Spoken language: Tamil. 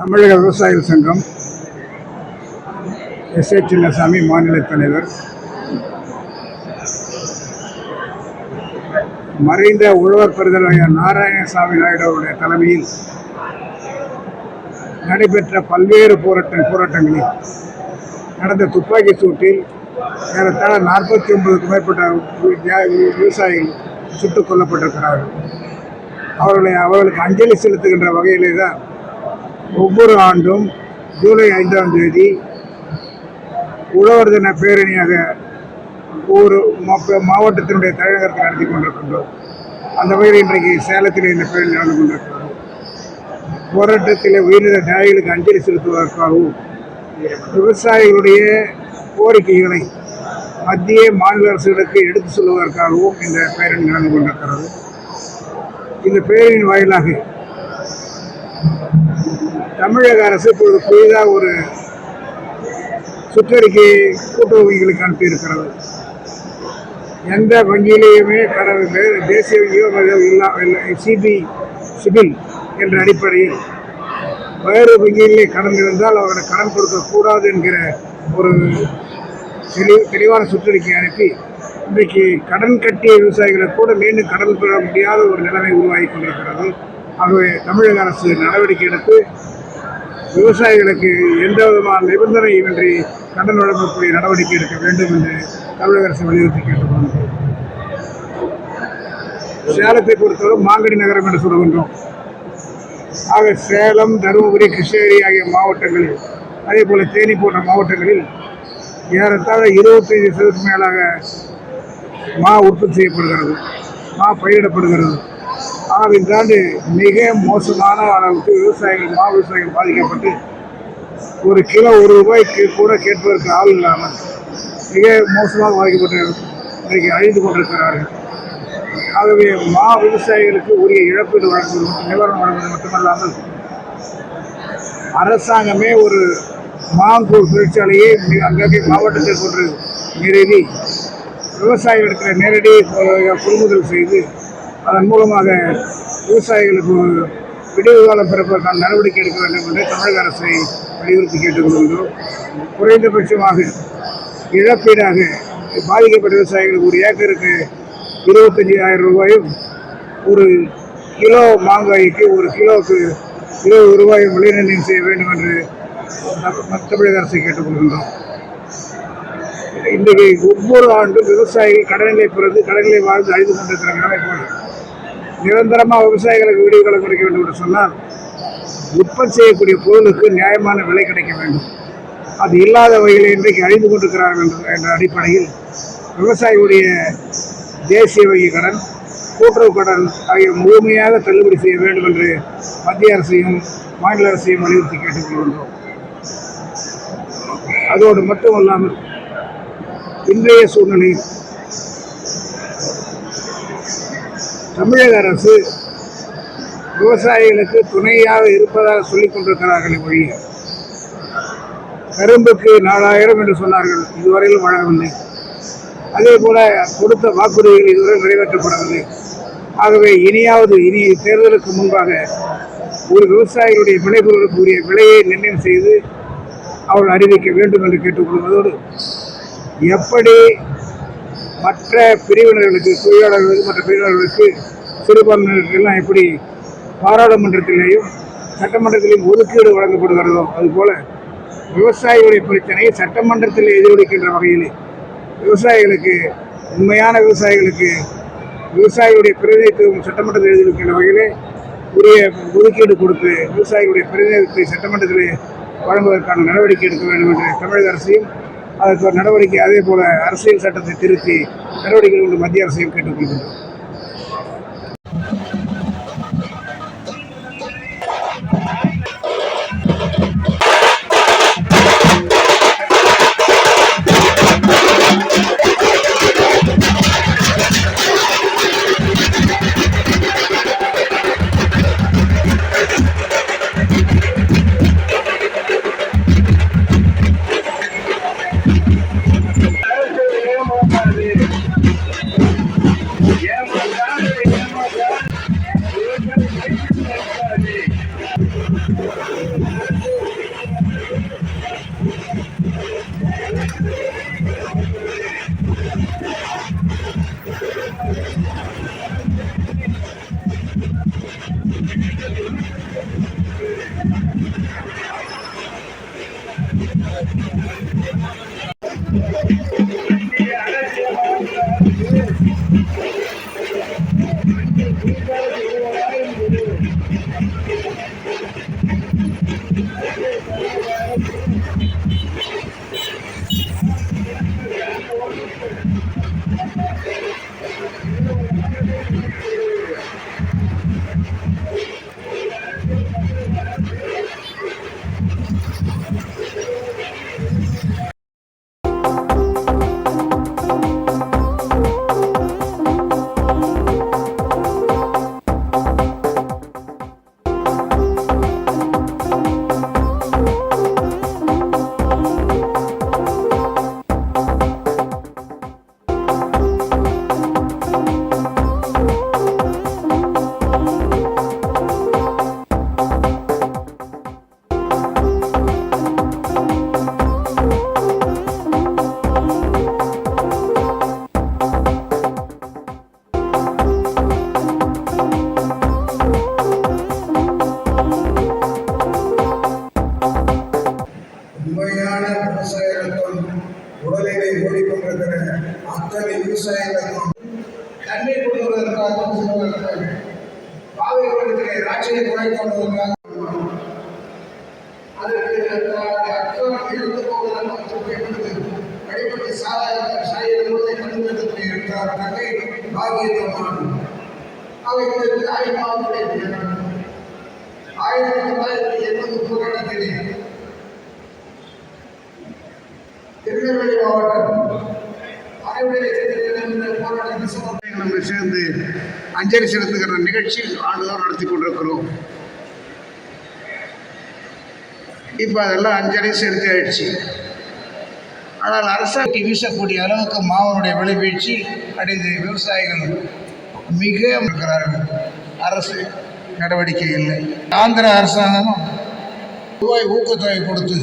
தமிழக விவசாயிகள் சங்கம் எஸ் ஏ சின்னசாமி மாநில தலைவர். மறைந்த உழவர் பெறுதல் நாராயணசாமி நாயுடு அவருடைய தலைமையில் நடைபெற்ற பல்வேறு போராட்ட போராட்டங்களில் நடந்த துப்பாக்கி சூட்டில் ஏறத்தாழ நாற்பத்தி ஒன்பதுக்கு மேற்பட்ட விவசாயிகள் சுட்டுக் கொல்லப்பட்டிருக்கிறார்கள். அவர்களை அவர்களுக்கு அஞ்சலி செலுத்துகின்ற வகையிலே தான் ஒவ்வொரு ஆண்டும் ஜூலை ஐந்தாம் தேதி உழவர் தின பேரணியாக ஒரு மாவட்டத்தினுடைய தலைநகரத்தில் நடத்தி கொண்டிருக்கின்றோம். அந்த வகையில் இன்றைக்கு சேலத்தில் இந்த பேரணி நடந்து கொண்டிருக்கிறது. போராட்டத்தில் உயிரிழந்த தியாகிகளுக்கு அஞ்சலி செலுத்துவதற்காகவும் விவசாயிகளுடைய கோரிக்கைகளை மத்திய மாநில அரசுகளுக்கு எடுத்து சொல்வதற்காகவும் இந்த பேரணி நடந்து கொண்டிருக்கிறது. இந்த பேரணியின் வாயிலாக தமிழக அரசு இப்பொழுது புதிதாக ஒரு சுற்றறிக்கையை கூட்டுறவுகளுக்கு அனுப்பியிருக்கிறது. எந்த வங்கியிலேயுமே கடன் தேசிய வங்கியோ இல்லா இல்லை சிபி சிபில் என்ற அடிப்படையில் வேறு வங்கியிலே கடன் இருந்தால் அவர்களை கடன் கொடுக்கக்கூடாது என்கிற ஒரு தெளிவு தெளிவான சுற்றறிக்கை அனுப்பி இன்றைக்கு கடன் கட்டிய விவசாயிகளை கூட மீண்டும் கடன் பெற முடியாத ஒரு நிலைமை உருவாகி கொண்டிருக்கிறது. ஆகவே தமிழக அரசு நடவடிக்கை எடுத்து விவசாயிகளுக்கு எந்த விதமான நிபந்தனையின்றி கடன் வழங்கக்கூடிய நடவடிக்கை எடுக்க வேண்டும் என்று தமிழக அரசு வலியுறுத்தி கேட்டுக்கொண்டது சேலத்தை பொறுத்தவரை மாங்கடி நகரம் என்று சொல்லுகின்றோம். ஆக சேலம் தருமபுரி கிருஷ்ணகிரி ஆகிய மாவட்டங்களில் அதே போல தேனி போன்ற மாவட்டங்களில் ஏறத்தாழ இருபத்தைந்து சதவீதம் மேலாக மா உற்பத்தி செய்யப்படுகிறது மா பயிரிடப்படுகிறது. ஆண்டு மிக மோசமான அளவுக்கு விவசாயிகள் மா விவசாயிகள் பாதிக்கப்பட்டு ஒரு கிலோ ஒரு ரூபாய்க்கு கூட கேட்பதற்கு ஆள் இல்லாமல் மிக மோசமாக பாதிக்கப்பட்டு இன்றைக்கு அழிந்து கொண்டிருக்கிறார்கள். ஆகவே மா விவசாயிகளுக்கு உரிய இழப்பீடு வழங்குவது மட்டும் நிவாரணம் வழங்குவது மட்டுமல்லாமல் அரசாங்கமே ஒரு மாங்கூர் தொழிற்சாலையை அங்கே அங்கங்கே மாவட்டத்தில் கொண்டு நிறுவி விவசாயிகளுக்கு நேரடி கொள்முதல் செய்து அதன் மூலமாக விவசாயிகளுக்கு ஒரு விடிவு காலம் பிறப்பதற்கான நடவடிக்கை எடுக்க வேண்டும் என்று தமிழக அரசை வலியுறுத்தி கேட்டுக்கொள்கின்றோம். குறைந்தபட்சமாக இழப்பீடாக பாதிக்கப்பட்ட விவசாயிகளுக்கு ஒரு ஏக்கருக்கு இருபத்தஞ்சாயிரம் ரூபாயும் ஒரு கிலோ மாங்காய்க்கு ஒரு கிலோவுக்கு இருபது ரூபாயும் விலைநிர்ணயம் செய்ய வேண்டும் என்று தமிழக அரசை கேட்டுக்கொள்கின்றோம். இன்றைக்கு ஒவ்வொரு ஆண்டும் விவசாயிகள் கடனிலை பிறந்து கடனிலை வாழ்ந்து அழிந்து கொண்டிருக்கிற நிலைமை போல நிரந்தரமாக விவசாயிகளுக்கு வீடுகளை குறைக்க வேண்டும் என்று சொன்னால் உற்பத்தி செய்யக்கூடிய பொருளுக்கு நியாயமான விலை கிடைக்க வேண்டும். அது இல்லாத வகையில் இன்றைக்கு அழிந்து கொண்டிருக்கிறார்கள் என்ற என்ற அடிப்படையில் விவசாயிகளுடைய தேசிய வங்கி கடன் கூட்டுறவு கடன் ஆகிய முழுமையாக தள்ளுபடி செய்ய வேண்டும் என்று மத்திய அரசையும் மாநில அரசையும் வலியுறுத்தி கேட்டுக்கொள்கின்றோம். அதோடு மட்டுமல்லாமல் இன்றைய சூழ்நிலையில் தமிழக அரசு விவசாயிகளுக்கு துணையாக இருப்பதாக சொல்லிக் கொண்டிருக்கிறார்களே ஒழிய கரும்புக்கு நாலாயிரம் என்று சொன்னார்கள். இதுவரையிலும் வழங்கவில்லை அதே போல கொடுத்த வாக்குறுதிகள் இதுவரை நிறைவேற்றப்படவில்லை. ஆகவே இனியாவது இனி தேர்தலுக்கு முன்பாக ஒரு விவசாயிகளுடைய விளைபொருளுக்குரிய விலையை நிர்ணயம் செய்து அவர்கள் அறிவிக்க வேண்டும் என்று கேட்டுக்கொள்வதோடு எப்படி மற்ற பிரிவினர்களுக்கு தொழிலாளர்களுக்கு மற்ற பிரிவினர்களுக்கு சிறுபான்மையினருக்கெல்லாம் எப்படி பாராளுமன்றத்திலேயும் சட்டமன்றத்திலேயும் ஒதுக்கீடு வழங்கப்படுகிறதோ அதுபோல் விவசாயிகளுடைய பிரச்சனையை சட்டமன்றத்தில் எதிரொலிக்கின்ற வகையில் விவசாயிகளுக்கு உண்மையான விவசாயிகளுக்கு விவசாயிகளுடைய பிரதிநிதித்துவம் சட்டமன்றத்தில் எதிரொலிக்கின்ற வகையிலே உரிய ஒதுக்கீடு கொடுத்து விவசாயிகளுடைய பிரதிநிதித்துவத்தை சட்டமன்றத்தில் வழங்குவதற்கான நடவடிக்கை எடுக்க வேண்டும் என்று தமிழக அரசையும் அதற்கு ஒரு நடவடிக்கை அதே போல அரசியல் சட்டத்தை திருத்தி நடவடிக்கை கொண்டு மத்திய அரசையும் கேட்டுக்கொள்கின்றோம். உண்மையான Yeah. அத்தனை தண்ணீர் கொடுப்பதற்காக செல்வதற்காக பாதைகளுக்கு ராட்சியை அதற்கு அர்த்தம் இருந்து போவதற்கு அடிப்படை சாதாரண சாயல்களை கண்டுபிடித்து இருக்கிறார் நகை பாகியமான அவை குறித்து ஆயிரத்தி தொள்ளாயிரத்தி எண்பது போராட்டத்திலே திருநெல்வேலி மாவட்டம் நம்ம சேர்ந்து அஞ்சலி செலுத்துகிற நிகழ்ச்சி ஆண்டுதான் நடத்தி கொண்டிருக்கிறோம். இப்போ அதெல்லாம் அஞ்சலி செலுத்தி ஆயிடுச்சு. ஆனால் அரசாங்க வீசக்கூடிய அளவுக்கு மாவனுடைய விலை வீழ்ச்சி அடைந்து விவசாயிகள் மிக இருக்கிறார்கள். அரசு நடவடிக்கை இல்லை. ஆந்திர அரசாங்கமும் ரூபாய் ஊக்கத்தொகை கொடுத்து